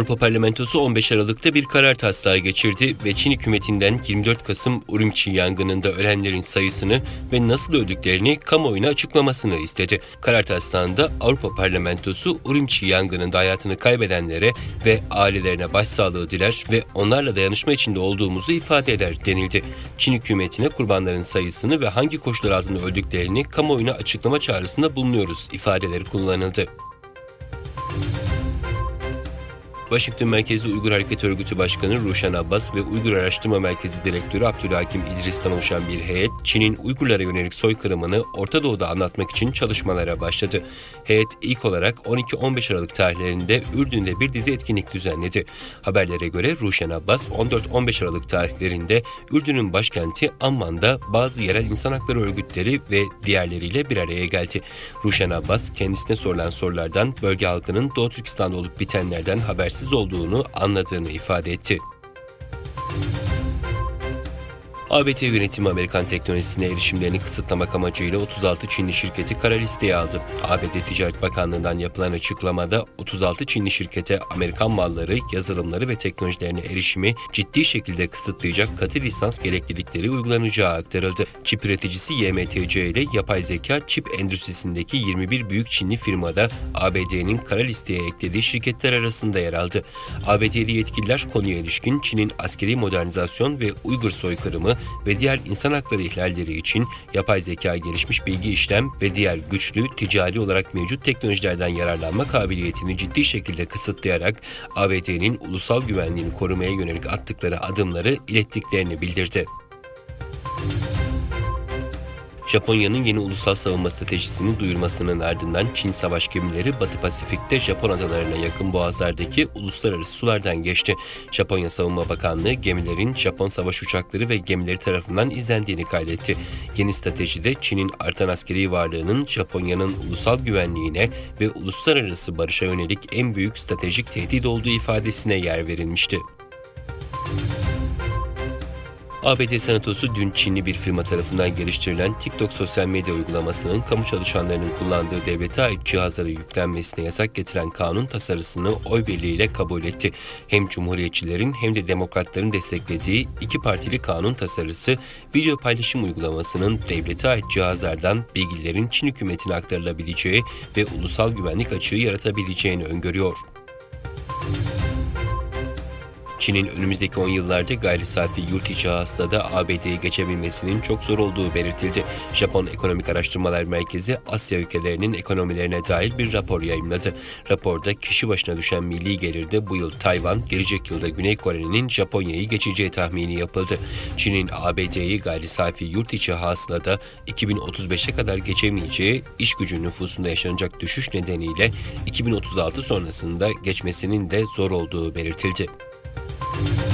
Avrupa Parlamentosu 15 Aralık'ta bir karar taslağı geçirdi ve Çin hükümetinden 24 Kasım Urumçi yangınında ölenlerin sayısını ve nasıl öldüklerini kamuoyuna açıklamasını istedi. Karar taslağında Avrupa Parlamentosu Urumçi yangınında hayatını kaybedenlere ve ailelerine başsağlığı diler ve onlarla dayanışma içinde olduğumuzu ifade eder denildi. Çin hükümetine kurbanların sayısını ve hangi koşullar altında öldüklerini kamuoyuna açıklama çağrısında bulunuyoruz ifadeleri kullanıldı. Washington merkezli Uygur Hareket Örgütü Başkanı Ruşen Abbas ve Uygur Araştırma Merkezi Direktörü Abdülhakim İdris'ten oluşan bir heyet, Çin'in Uygurlara yönelik soykırımını Orta Doğu'da anlatmak için çalışmalara başladı. Heyet ilk olarak 12-15 Aralık tarihlerinde Ürdün'de bir dizi etkinlik düzenledi. Haberlere göre Ruşen Abbas 14-15 Aralık tarihlerinde Ürdün'ün başkenti Amman'da bazı yerel insan hakları örgütleri ve diğerleriyle bir araya geldi. Ruşen Abbas kendisine sorulan sorulardan bölge halkının Doğu Türkistan'da olup bitenlerden habersiz olduğunu anladığını ifade etti. ABD yönetimi Amerikan teknolojisine erişimlerini kısıtlamak amacıyla 36 Çinli şirketi kara listeye aldı. ABD Ticaret Bakanlığı'ndan yapılan açıklamada 36 Çinli şirkete Amerikan malları, yazılımları ve teknolojilerine erişimi ciddi şekilde kısıtlayacak katı lisans gereklilikleri uygulanacağı aktarıldı. Çip üreticisi YMTC ile yapay zeka çip endüstrisindeki 21 büyük Çinli firmada ABD'nin kara listeye eklediği şirketler arasında yer aldı. ABD'li yetkililer konuya ilişkin Çin'in askeri modernizasyon ve Uygur soykırımı ve diğer insan hakları ihlalleri için yapay zeka gelişmiş bilgi işlem ve diğer güçlü ticari olarak mevcut teknolojilerden yararlanma kabiliyetini ciddi şekilde kısıtlayarak ABD'nin ulusal güvenliğini korumaya yönelik attıkları adımları ilettiklerini bildirdi. Japonya'nın yeni ulusal savunma stratejisini duyurmasının ardından Çin savaş gemileri Batı Pasifik'te Japon adalarına yakın boğazlardaki uluslararası sulardan geçti. Japonya Savunma Bakanlığı gemilerin Japon savaş uçakları ve gemileri tarafından izlendiğini kaydetti. Yeni stratejide Çin'in artan askeri varlığının Japonya'nın ulusal güvenliğine ve uluslararası barışa yönelik en büyük stratejik tehdit olduğu ifadesine yer verilmişti. ABD Senatosu dün Çinli bir firma tarafından geliştirilen TikTok sosyal medya uygulamasının kamu çalışanlarının kullandığı devlete ait cihazlara yüklenmesine yasak getiren kanun tasarısını oy birliğiyle kabul etti. Hem Cumhuriyetçilerin hem de Demokratların desteklediği iki partili kanun tasarısı video paylaşım uygulamasının devlete ait cihazlardan bilgilerin Çin hükümetine aktarılabileceği ve ulusal güvenlik açığı yaratabileceğini öngörüyor. Çin'in önümüzdeki 10 yıllarda gayri safi yurt içi hasılada ABD'yi geçebilmesinin çok zor olduğu belirtildi. Japon Ekonomik Araştırmalar Merkezi Asya ülkelerinin ekonomilerine dair bir rapor yayımladı. Raporda kişi başına düşen milli gelirde bu yıl Tayvan, gelecek yılda Güney Kore'nin Japonya'yı geçeceği tahmini yapıldı. Çin'in ABD'yi gayri safi yurt içi hasılada 2035'e kadar geçemeyeceği iş gücü nüfusunda yaşanacak düşüş nedeniyle 2036 sonrasında geçmesinin de zor olduğu belirtildi. thank you